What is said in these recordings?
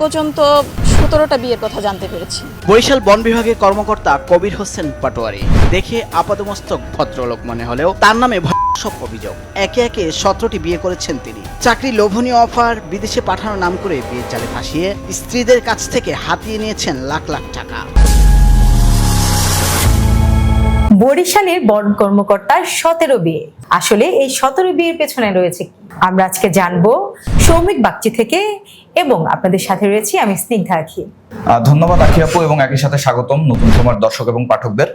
পর্যন্ত সতেরোটা বিয়ের কথা জানতে পেরেছি। বরিশাল বন বিভাগের কর্মকর্তা কবির হোসেন পাটোয়ারি দেখে আপাদমস্তক ভদ্রলোক মনে হলেও তার নামে সব অভিযোগ। একে একে সতেরোটি বিয়ে করেছেন তিনি। চাকরি লোভনীয় অফার বিদেশে পাঠানোর নাম করে বিয়ের জালে ফাঁসিয়ে স্ত্রীদের কাছ থেকে হাতিয়ে নিয়েছেন লাখ লাখ টাকা। বরিশালের বন কর্মকর্তার সতেরো বিয়ে। আসলে এই সতেরো বিয়ের পেছনে রয়েছে আমরা আজকে জানব সৌমিক বাগচি থেকে এবং আপনাদের সাথে রয়েছি আমি স্নিগ্ধা আখি। ধন্যবাদ আখি আপু এবং একই সাথে স্বাগতম নতুন সময়ের দর্শক এবং পাঠকদের।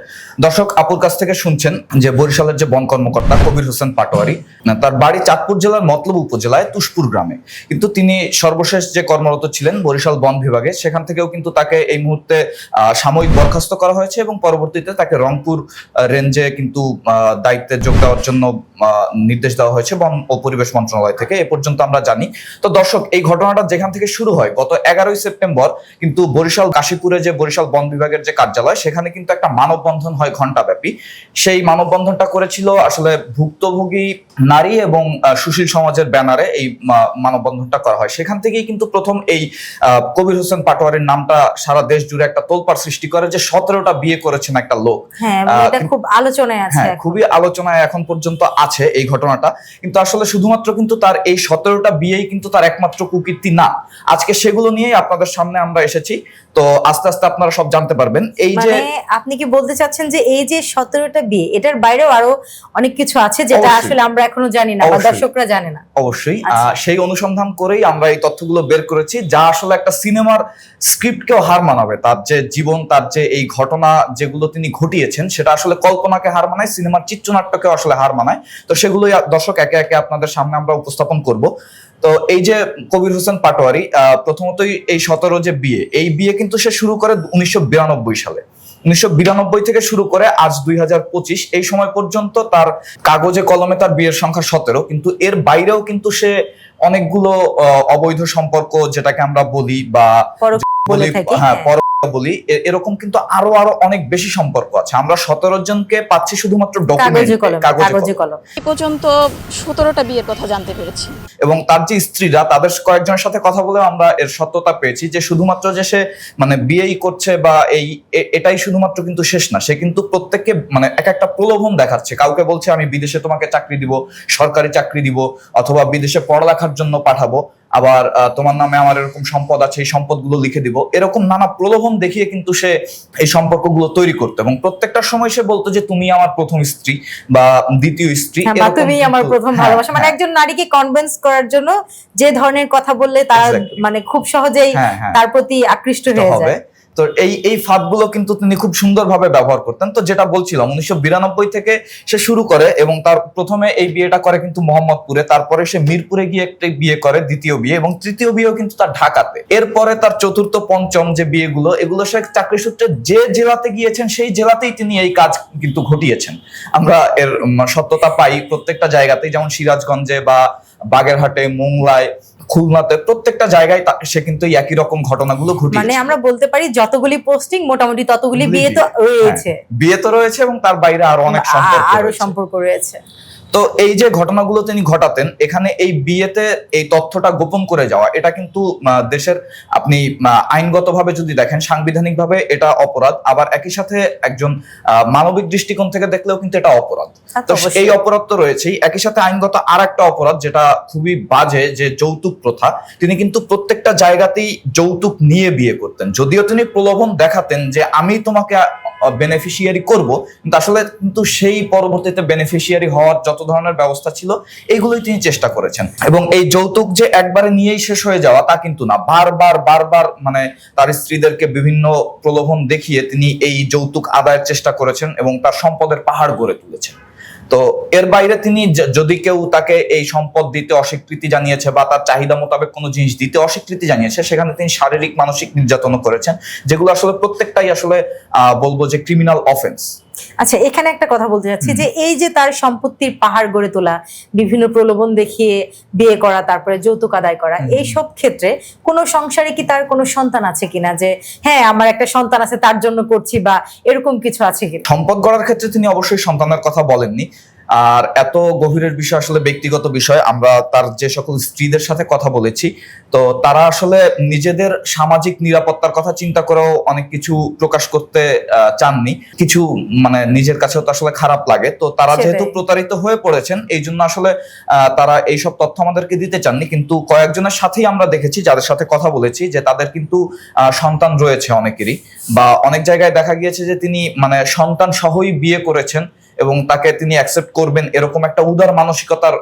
দর্শক, আপুর কাছ থেকে শুনছেন যে বরিশালের যে বন কর্মকর্তা কবির হোসেন পাটোয়ারি তার বাড়ি চাঁদপুর জেলার মতলব উপজেলায় তুষপুর গ্রামে। কিন্তু তিনি সর্বশেষ যে কর্মরত ছিলেন বরিশাল বন বিভাগে, সেখান থেকেও কিন্তু তাকে এই মুহূর্তে সাময়িক বরখাস্ত করা হয়েছে এবং পরবর্তীতে তাকে রংপুর রেঞ্জে কিন্তু দায়িত্বে যোগ দেওয়ার জন্য নির্দেশ দেওয়া হয়েছে বন ও পরিবেশ মন্ত্রণালয় থেকে এ পর্যন্ত আমরা জানি। তো দর্শক, এই ঘটনাটা যেখান থেকে শুরু হয়, গত এগারোই সেপ্টেম্বর কিন্তু বরিশাল কাশীপুরে যে বরিশাল বন বিভাগের যে কার্যালয়, সেখানে কিন্তু একটা মানববন্ধন হয় ঘণ্টাব্যাপী। সেই মানববন্ধনটা করেছিল আসলে ভুক্তভোগী নারী এবং সুশীল সমাজের ব্যানারে এই মানববন্ধনটা করা হয়। সেখান থেকেই কিন্তু প্রথম এই কবির হোসেন পাটোয়ারির নামটা সারা দেশ জুড়ে একটা তোলপাড় সৃষ্টি করে যে সতেরোটা বিয়ে করেছেন একটা লোক। হ্যাঁ খুব আলোচনায় আছে হ্যাঁ খুবই আলোচনায় এখন পর্যন্ত আছে এই ঘটনাটা। কিন্তু আসলে শুধুমাত্র কিন্তু তার এই সতেরোটা বিয়েই কিন্তু তার একমাত্র কুকীর্তি না। আজকে সেগুলো নিয়েই আপনাদের সামনে আমরা এসেছি। তো আস্তে আস্তে আপনারা সব জানতে পারবেন। এই যে মানে আপনি কি বলতে চাচ্ছেন যে এই যে সতেরোটা বিয়ে এটার বাইরেও আরও অনেক কিছু আছে যেটা আসলে আমরা এখনও জানি না বা দর্শকরা জানে না। অবশ্যই। আচ্ছা। সেই অনুসন্ধান করেই আমরা এই তথ্যগুলো বের করেছি যা আসলে একটা সিনেমার স্ক্রিপ্টকেও হার মানাবে। তার যে জীবন তার যে এই ঘটনা যেগুলো তিনি ঘটিয়েছেন সেটা আসলে কল্পনাকে হার মানায় সিনেমার চিত্রনাট্যকেও আসলে হার মানায়। তো সেগুলোই দর্শক একে একে আপনাদের সামনে আমরা উপস্থাপন করব। তো এই যে কবির হোসেন পাটোয়ারি প্রথমতই এই সতেরো যে বিয়ে এই বিয়ে কিন্তু সে শুরু করে উনিশশো বিরানব্বই সালে। উনিশশো বিরানব্বই থেকে শুরু করে আজ দুই হাজার পঁচিশ এই সময় পর্যন্ত তার কাগজে কলমে তার বিয়ের সংখ্যা সতেরো কিন্তু এর বাইরেও কিন্তু সে অনেকগুলো আহ, অবৈধ সম্পর্ক যেটাকে আমরা বলি বা বলি হ্যাঁ হ্যাঁ। বলি এরকম কিন্তু আরও আরও অনেক বেশি সম্পর্ক আছে। আমরা সতেরো জনকে পাচ্ছি শুধুমাত্র কাগজে কলম কাগজে কাগজে কলমে। কলম এ পর্যন্ত সতেরোটা বিয়ের কথা জানতে পেরেছি। এবং তার যে স্ত্রীরা তাদের কয়েকজনের সাথে কথা বলে আমরা এর সত্যতা পেয়েছি যে শুধুমাত্র যে সে মানে বিয়েই করছে বা এই এটাই শুধুমাত্র কিন্তু শেষ না সে কিন্তু প্রত্যেককে মানে এক একটা প্রলোভন দেখাচ্ছে। কাউকে বলছে আমি বিদেশে তোমাকে চাকরি দিব সরকারি চাকরি দিব অথবা বিদেশে পড়ালেখার জন্য পাঠাবো। আবার তোমার নামে আমার এরকম সম্পদ আছে এই সম্পদগুলো লিখে দিব। এরকম নানা প্রলোভন দেখিয়ে কিন্তু সে এই সম্পর্কগুলো তৈরি করতো এবং প্রত্যেকটা সময় সে বলতো যে তুমি আমার প্রথম স্ত্রী বা দ্বিতীয় স্ত্রী হ্যাঁ, তুমি আমার প্রথম হ্যাঁ, ভালোবাসা। মানে হ্যাঁ। একজন নারীকে কনভিন্স করার জন্য যে ধরনের কথা বললে তার মানে খুব সহজেই। তার প্রতি আকৃষ্ট হয়ে যায়। তো এই এই ফাঁদগুলো কিন্তু তিনি খুব সুন্দরভাবে ব্যবহার করতেন। তো যেটা বলছিলাম, উনিশশো বিরানব্বই থেকে সে শুরু করে এবং তার প্রথমে এই বিয়েটা করে কিন্তু মোহাম্মদপুরে, তারপরে সে মিরপুরে গিয়ে একটি বিয়ে করে, দ্বিতীয় বিয়ে, এবং তৃতীয় বিয়েও কিন্তু তার ঢাকাতে। এরপরে তার চতুর্থ, পঞ্চম যে বিয়েগুলো, এগুলো সে চাকরি সূত্রে যে জেলাতে গিয়েছেন, সেই জেলাতেই তিনি এই কাজ কিন্তু ঘটিয়েছেন। আমরা এর সত্যতা পাই প্রত্যেকটা জায়গাতেই, যেমন সিরাজগঞ্জে বা বাগেরহাটে মোংলায় খুলনাতে প্রত্যেকটা জায়গায় সে কিন্তু একই রকম ঘটনাগুলো ঘটে মানে আমরা বলতে পারি যতগুলি পোস্টিং মোটামুটি ততগুলি বিয়ে তো রয়েছে। হ্যাঁ, বিয়ে তো রয়েছে এবং তার বাইরে আরও অনেক সম্পর্ক আরও সম্পর্ক রয়েছে। তো এই যে ঘটনাগুলো তিনি ঘটাতেন এখানে এই বিয়েতে এই তথ্যটা গোপন করে যাওয়া এটা কিন্তু দেশের আপনি আইনগতভাবে যদি দেখেন সাংবিধানিকভাবে এটা অপরাধ। আবার একই সাথে একজন মানবিক দৃষ্টিকোণ থেকে দেখলেও কিন্তু এটা অপরাধ। তো তো এই অপরাধ তো রয়েছেই। একই সাথে আইনগত আর একটা অপরাধ যেটা খুবই বাজে যে যৌতুক প্রথা তিনি কিন্তু প্রত্যেকটা জায়গাতেই যৌতুক নিয়ে বিয়ে করতেন। যদিও তিনি প্রলোভন দেখাতেন যে আমি তোমাকে বেনিফিশিয়ারি করব। কিন্তু আসলে কিন্তু সেই পরবর্তীতে বেনিফিশিয়ারি হওয়ার যত ধরনের ব্যবস্থা ছিল এইগুলোই তিনি চেষ্টা করেছেন। এবং এই যৌতুক যে একবারে নিয়েই শেষ হয়ে যাওয়া, তা কিন্তু না। বারবার বারবার মানে তার স্ত্রীদেরকে বিভিন্ন প্রলোভন দেখিয়ে তিনি এই যৌতুক আদায়ের চেষ্টা করেছেন এবং তার সম্পদের পাহাড় গড়ে তুলেছেন। তো এর বাইরে তিনি যদি কেউ তাকে এই সম্পদ দিতে অস্বীকৃতি জানিয়েছে বা তার চাহিদা মোতাবেক কোনো জিনিস দিতে অস্বীকৃতি জানিয়েছে, সেখানে তিনি শারীরিক, মানসিক নির্যাতনও করেছেন, যেগুলো আসলে প্রত্যেকটাই আসলে বলব যে ক্রিমিনাল অফেন্স আচ্ছা এখানে একটা কথা বলতে চাচ্ছি যে এই যে তার সম্পত্তির পাহাড় গড়ে তোলা বিভিন্ন প্রলোভন দেখিয়ে বিয়ে করা তারপরে যৌতুক আদায় করা। এই সব ক্ষেত্রে কোনো সংসারে কি তার কোনো সন্তান আছে কিনা? যে হ্যাঁ আমার একটা সন্তান আছে তার জন্য করছি বা এরকম কিছু আছে কিনা? সম্পদ গড়ার ক্ষেত্রে তিনি অবশ্যই সন্তানের কথা বলেননি। আর এত গভীরের বিষয় আসলে ব্যক্তিগত বিষয় আমরা তার যে সকল স্ত্রীদের সাথে কথা বলেছি তো তারা আসলে নিজেদের সামাজিক নিরাপত্তার কথা চিন্তা করেও অনেক কিছু প্রকাশ করতে চাননি। কিছু মানে নিজের কাছেও তো আসলে খারাপ লাগে। তো তারা যেহেতু প্রতারিত হয়ে পড়েছেন এই জন্য আসলে আহ, তারা এইসব তথ্য আমাদেরকে দিতে চাননি। কিন্তু কয়েকজনের সাথেই আমরা দেখেছি যাদের সাথে কথা বলেছি যে তাদের কিন্তু আহ, সন্তান রয়েছে অনেকেরই। বা অনেক জায়গায় দেখা গিয়েছে যে তিনি মানে সন্তান সহই বিয়ে করেছেন। এবং তাকে তিনি অ্যাকসেপ্ট করবেন এরকম একটা উদার মানসিকতার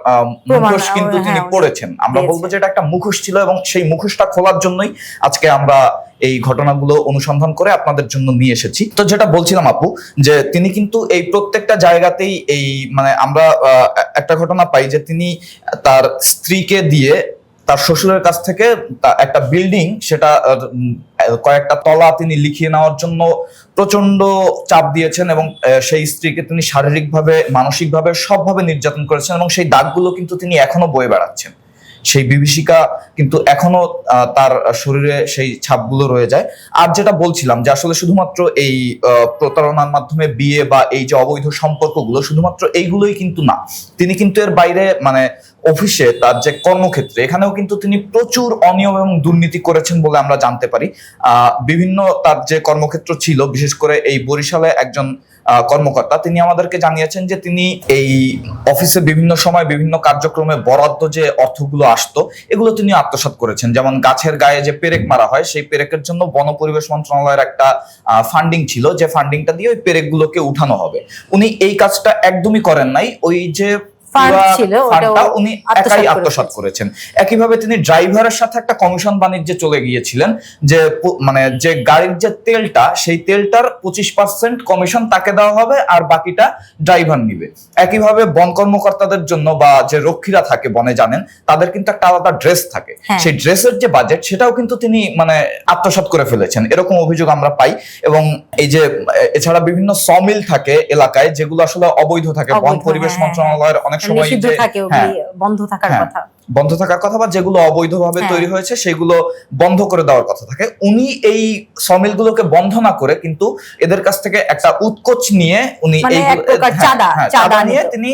মুখোশ কিন্তু তিনি হ্যাঁ, পড়েছেন আমরা। বলব যে এটা একটা মুখোশ ছিল এবং সেই মুখোশটা খোলার জন্যই আজকে আমরা এই ঘটনাগুলো অনুসন্ধান করে আপনাদের জন্য নিয়ে এসেছি তো যেটা বলছিলাম আপু যে তিনি কিন্তু এই প্রত্যেকটা জায়গাতেই এই মানে আমরা একটা ঘটনা পাই যে তিনি তার স্ত্রীকে দিয়ে তার শ্বশুরের কাছ থেকে একটা বিল্ডিং সেটা কয়েকটা তলা তিনি লিখিয়ে নেওয়ার জন্য প্রচণ্ড চাপ দিয়েছেন এবং সেই স্ত্রীকে তিনি শারীরিকভাবে, মানসিকভাবে সবভাবে নির্যাতন করেছেন এবং সেই দাগগুলো কিন্তু তিনি এখনও বয়ে বেড়াচ্ছেন। সেই বিভীষিকা কিন্তু এখনও তার শরীরে সেই ছাপগুলো রয়ে যায়। আর যেটা বলছিলাম যে আসলে শুধুমাত্র এই প্রতারণার মাধ্যমে বিয়ে বা এই যে অবৈধ সম্পর্কগুলো শুধুমাত্র এইগুলোই কিন্তু না। তিনি কিন্তু এর বাইরে মানে অফিসে তার যে কর্মক্ষেত্রে, এখানেও কিন্তু তিনি প্রচুর অনিয়ম এবং দুর্নীতি করেছেন বলে আমরা জানতে পারি। বিভিন্ন তার যে কর্মক্ষেত্র ছিল, বিশেষ করে এই বরিশালে একজন কর্মকর্তা, তিনি আমাদেরকে জানিয়েছেন যে তিনি এই অফিসে বিভিন্ন সময় বিভিন্ন কার্যক্রমে বরাদ্দ যে অর্থগুলো আসতো, এগুলো তিনি আত্মসাৎ করেছেন। যেমন গাছের গায়ে যে পেরেক মারা হয়, সেই পেরেকের জন্য বন পরিবেশ মন্ত্রণালয়ের একটা ফান্ডিং ছিল, যে ফান্ডিংটা দিয়ে ওই পেরেকগুলোকে উঠানো হবে। উনি এই কাজটা একদমই করেন নাই। ওই যে Fund পুরা ছিল, ফান্ডটা ওটাও উনি আত্মসাৎ একাই করে আত্মসাৎ করেছেন। একইভাবে তিনি ড্রাইভারের সাথে একটা কমিশন বাণিজ্যে চলে গিয়েছিলেন যে মানে যে গাড়ির যে তেলটা সেই তেলটার পঁচিশ পার্সেন্ট কমিশন তাকে দেওয়া হবে আর বাকিটা ড্রাইভার নিবে। একইভাবে বন কর্মকর্তাদের জন্য বা যে রক্ষীরা থাকে বনে জানেন তাদের কিন্তু একটা আলাদা ড্রেস থাকে। হ্যাঁ। সেই ড্রেসের যে বাজেট সেটাও কিন্তু তিনি মানে আত্মসাৎ করে ফেলেছেন। এরকম অভিযোগ আমরা পাই। এবং এই যে এছাড়া বিভিন্ন সমিল থাকে এলাকায় যেগুলো আসলে অবৈধ থাকে। বন পরিবেশ হ্যাঁ, মন্ত্রণালয়ের অনেক থাকে হ্যাঁ, বন্ধ থাকার হ্যাঁ। কথা বন্ধ থাকার কথা বা যেগুলো অবৈধভাবে হ্যাঁ। তৈরি হয়েছে সেগুলো বন্ধ করে দেওয়ার কথা থাকে উনি এই সমিলগুলোকে বন্ধ না করে কিন্তু এদের কাছ থেকে একটা উৎকোচ নিয়ে উনি মানে চাঁদা চাঁদা নিয়ে তিনি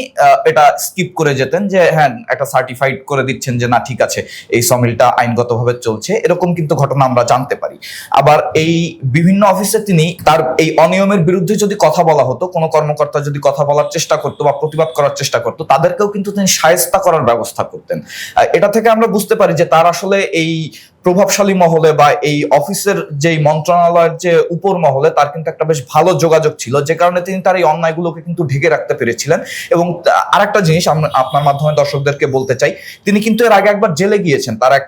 এটা স্কিপ করে যেতেন যে হ্যাঁ একটা সার্টিফাইড করে দিচ্ছেন যে না ঠিক আছে এই সমিলটা আইনগতভাবে চলছে এরকম কিন্তু ঘটনা আমরা জানতে পারি আবার এই বিভিন্ন অফিসে তিনি তার এই অনিয়মের বিরুদ্ধে যদি কথা বলা হতো কোনো কর্মকর্তা যদি কথা বলার চেষ্টা করতো বা প্রতিবাদ করার চেষ্টা করতো তাদেরকেও কিন্তু তিনি সায়স্তা করার ব্যবস্থা করতেন। এটা থেকে আমরা বুঝতে পারি যে তার আসলে এই প্রভাবশালী মহলে বা এই অফিসের যে মন্ত্রণালয়ের যে উপর মহলে তার কিন্তু একটা বেশ ভালো যোগাযোগ ছিল, যে কারণে তিনি তার এই অন্যায়গুলোকে কিন্তু ঢেকে রাখতে পেরেছিলেন। এবং আর একটা জিনিস আপনার মাধ্যমে দর্শকদেরকে বলতে চাই, তিনি কিন্তু এর আগে একবার জেলে গিয়েছেন। তার এক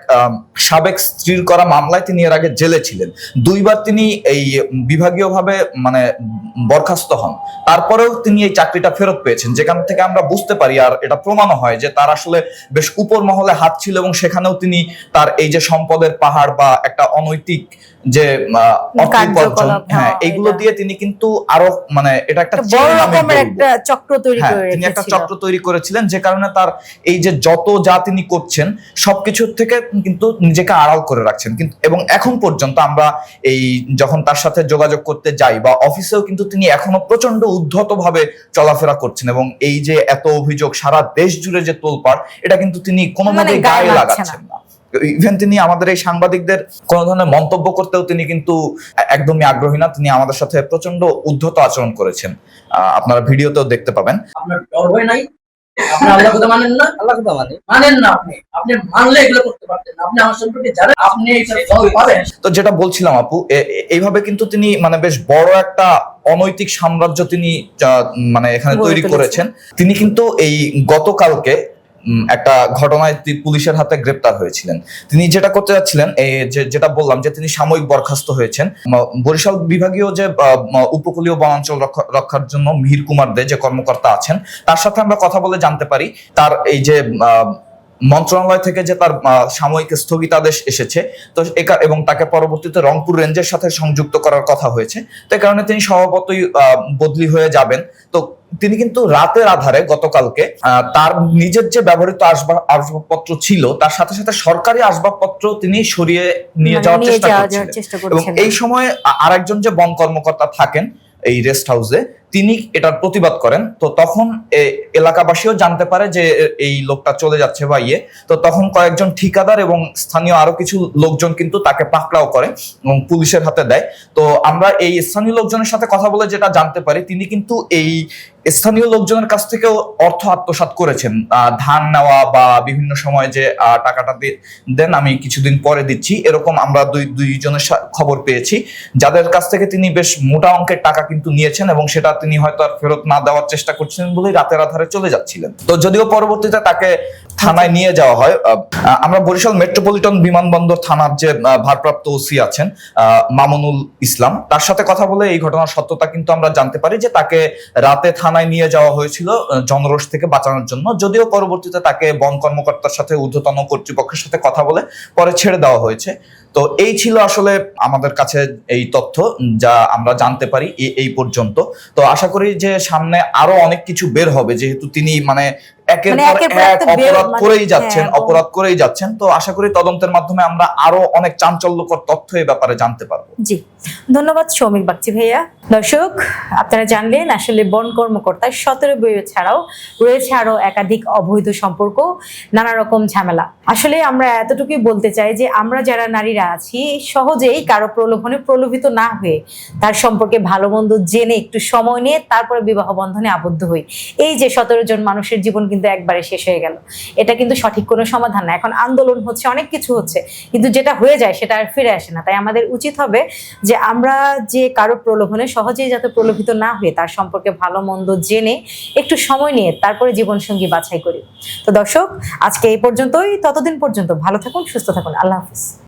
সাবেক স্ত্রীর করা মামলায় তিনি এর আগে জেলে ছিলেন। দুইবার তিনি এই বিভাগীয়ভাবে মানে বরখাস্ত হন। তারপরেও তিনি এই চাকরিটা ফেরত পেয়েছেন। যেখান থেকে আমরা বুঝতে পারি, আর এটা প্রমাণও হয় যে তার আসলে বেশ উপর মহলে হাত ছিল এবং সেখানেও তিনি তার এই যে সম্পদের পাহাড় বা একটা অনৈতিক যে আহ, অর্থ উপার্জন কার্যকলাপ, হ্যাঁ হ্যাঁ, এগুলো দিয়ে তিনি কিন্তু আরও মানে এটা একটা চক্র তৈরি হ্যাঁ, করে তিনি একটা চক্র তৈরি করেছিলেন যে কারণে তার এই যে যত যা তিনি করছেন সবকিছুর থেকে কিন্তু নিজেকে আড়াল করে রাখছেন। কিন্তু এবং এখন পর্যন্ত আমরা এই যখন তার সাথে যোগাযোগ করতে যাই বা অফিসেও কিন্তু তিনি এখনও প্রচণ্ড উদ্ধত ভাবে চলাফেরা করছেন এবং এই যে এত অভিযোগ সারা দেশ জুড়ে যে তোলপাড় এটা কিন্তু তিনি কোনোভাবেই মানে গায়ে লাগাচ্ছেন না। ইভেন তিনি আমাদের এই সাংবাদিকদের কোন ধরনের মন্তব্য করতেও তিনি কিন্তু একদমই আগ্রহী না। তিনি আমাদের সাথে প্রচণ্ড উদ্ধত আচরণ করেছেন। আহ, আপনারা ভিডিওতেও দেখতে পাবেন। আপনার ডর ভয় নাই? আপনি আল্লাহ কথা মানেন না? আল্লাহ কথা মানে? মানেন না আপনি। আপনি মানলে এগুলো করতে পারতেন আপনি আমার সম্পর্কে জানেন আপনি এটা তো যেটা বলছিলাম আপু এইভাবে কিন্তু তিনি মানে বেশ বড় একটা অনৈতিক সাম্রাজ্য তিনি আহ, মানে এখানে তৈরি করেছেন। তিনি কিন্তু এই গতকালকে একটা ঘটনায় পুলিশের হাতে গ্রেপ্তার হয়েছিলেন। তিনি যেটা করতে যাচ্ছিলেন এই যেটা বললাম যে তিনি সাময়িক বরখাস্ত হয়েছেন। বরিশাল বিভাগীয় যে উপকূলীয় বনাঞ্চল রক্ষা- রক্ষার জন্য মিহির কুমার দে যে কর্মকর্তা আছেন, তার সাথে আমরা কথা বলে জানতে পারি, তার এই যে মন্ত্রণালয় থেকে যে তার সাময়িক স্থগিতাদেশ এসেছে, তো এবং তাকে পরবর্তীতে রংপুর রেঞ্জের সাথে সংযুক্ত করার কথা হয়েছে। তো কারণে তিনি স্বভাবতই বদলি হয়ে যাবেন। তো তিনি কিন্তু রাতের আধারে গতকালকে আহ, তার নিজের যে ব্যবহৃত আসবাব আসবাবপত্র ছিল তার সাথে সাথে সরকারি আসবাবপত্র তিনি সরিয়ে নিয়ে মানে যাওয়ার চেষ্টা যাওয়ার করছিলেন। এবং করছেন এই সময় আরেকজন যে বন কর্মকর্তা থাকেন এই রেস্ট হাউসে তিনি এটার প্রতিবাদ করেন। তো তখন এলাকাবাসীও জানতে পারে যে এই লোকটা চলে যাচ্ছে বা ইয়ে। তো তখন কয়েকজন ঠিকাদার এবং স্থানীয় আরও কিছু লোকজন কিন্তু তাকে পাকড়াও করে এবং পুলিশের হাতে দেয়। তো আমরা এই স্থানীয় লোকজনের সাথে কথা বলে যেটা জানতে পারি, তিনি কিন্তু এই স্থানীয় লোকজনের কাছ থেকেও অর্থ আত্মসাৎ করেছেন। ধান নেওয়া বা বিভিন্ন সময় যে টাকাটা দেন আমি কিছুদিন পরে দিচ্ছি। এরকম আমরা দুই, দুইজনের খবর পেয়েছি। যাদের কাছ থেকে তিনি বেশ মোটা অঙ্কের টাকা কিন্তু নিয়েছেন এবং সেটা তিনি হয়তো আর ফেরত না দেওয়ার চেষ্টা করছিলেন বলেই রাতের আধারে চলে যাচ্ছিলেন। তো যদিও পরবর্তীতে তাকে থানায় নিয়ে যাওয়া হয় আমরা বরিশাল মেট্রোপলিটন বিমানবন্দর থানার যে ভারপ্রাপ্ত ওসি আছেন মামুনুল ইসলাম, তার সাথে কথা বলে এই ঘটনার সত্যতা কিন্তু আমরা জানতে পারি যে তাকে রাতে থানায় নিয়ে যাওয়া হয়েছিল জনরোষ থেকে বাঁচানোর জন্য। যদিও পরবর্তীতে তাকে বন কর্মকর্তার সাথে ঊর্ধ্বতন কর্তৃপক্ষের সাথে কথা বলে পরে ছেড়ে দেওয়া হয়েছে। তো এই ছিল আসলে আমাদের কাছে এই তথ্য যা আমরা জানতে পারি এই পর্যন্ত। তো আশা করি যে সামনে আরও অনেক কিছু বের হবে, যেহেতু তিনি মানে একের মানে পর এক অপরাধ মানে- করেই যাচ্ছেন হ্যাঁ, অপরাধ করেই যাচ্ছেন। তো আশা করি তদন্তের মাধ্যমে আমরা আরও অনেক চাঞ্চল্যকর তথ্য এই ব্যাপারে জানতে পারব। জি। ধন্যবাদ সৌমিক বাগচি ভাইয়া। দর্শক আপনারা জানলেন আসলে বন কর্মকর্তার সতেরো বই ছাড়াও রয়েছে আরও একাধিক অবৈধ সম্পর্ক নানা রকম ঝামেলা। আসলে আমরা এতটুকুই বলতে চাই যে আমরা যারা নারীরা আছি সহজেই কারও প্রলোভনে প্রলোভিত না হয়ে তার সম্পর্কে ভালো মন্দ জেনে একটু সময় নিয়ে তারপরে বিবাহ বন্ধনে আবদ্ধ হই। এই যে সতেরো জন মানুষের জীবন কিন্তু একবারে শেষ হয়ে গেল। এটা কিন্তু সঠিক কোনো সমাধান না। এখন আন্দোলন হচ্ছে, অনেক কিছু হচ্ছে। কিন্তু যেটা হয়ে যায় সেটা আর ফিরে আসে না। তাই আমাদের উচিত হবে যে আমরা যে কারও প্রলোভনে সহজেই যাতে প্রলোভিত না হয়ে তার সম্পর্কে ভালো মন্দ জেনে একটু সময় নিয়ে তারপরে জীবনসঙ্গী বাছাই করি। তো দর্শক, আজকে এই পর্যন্তই। ততদিন পর্যন্ত ভালো থাকুন, সুস্থ থাকুন। আল্লাহ হাফিজ।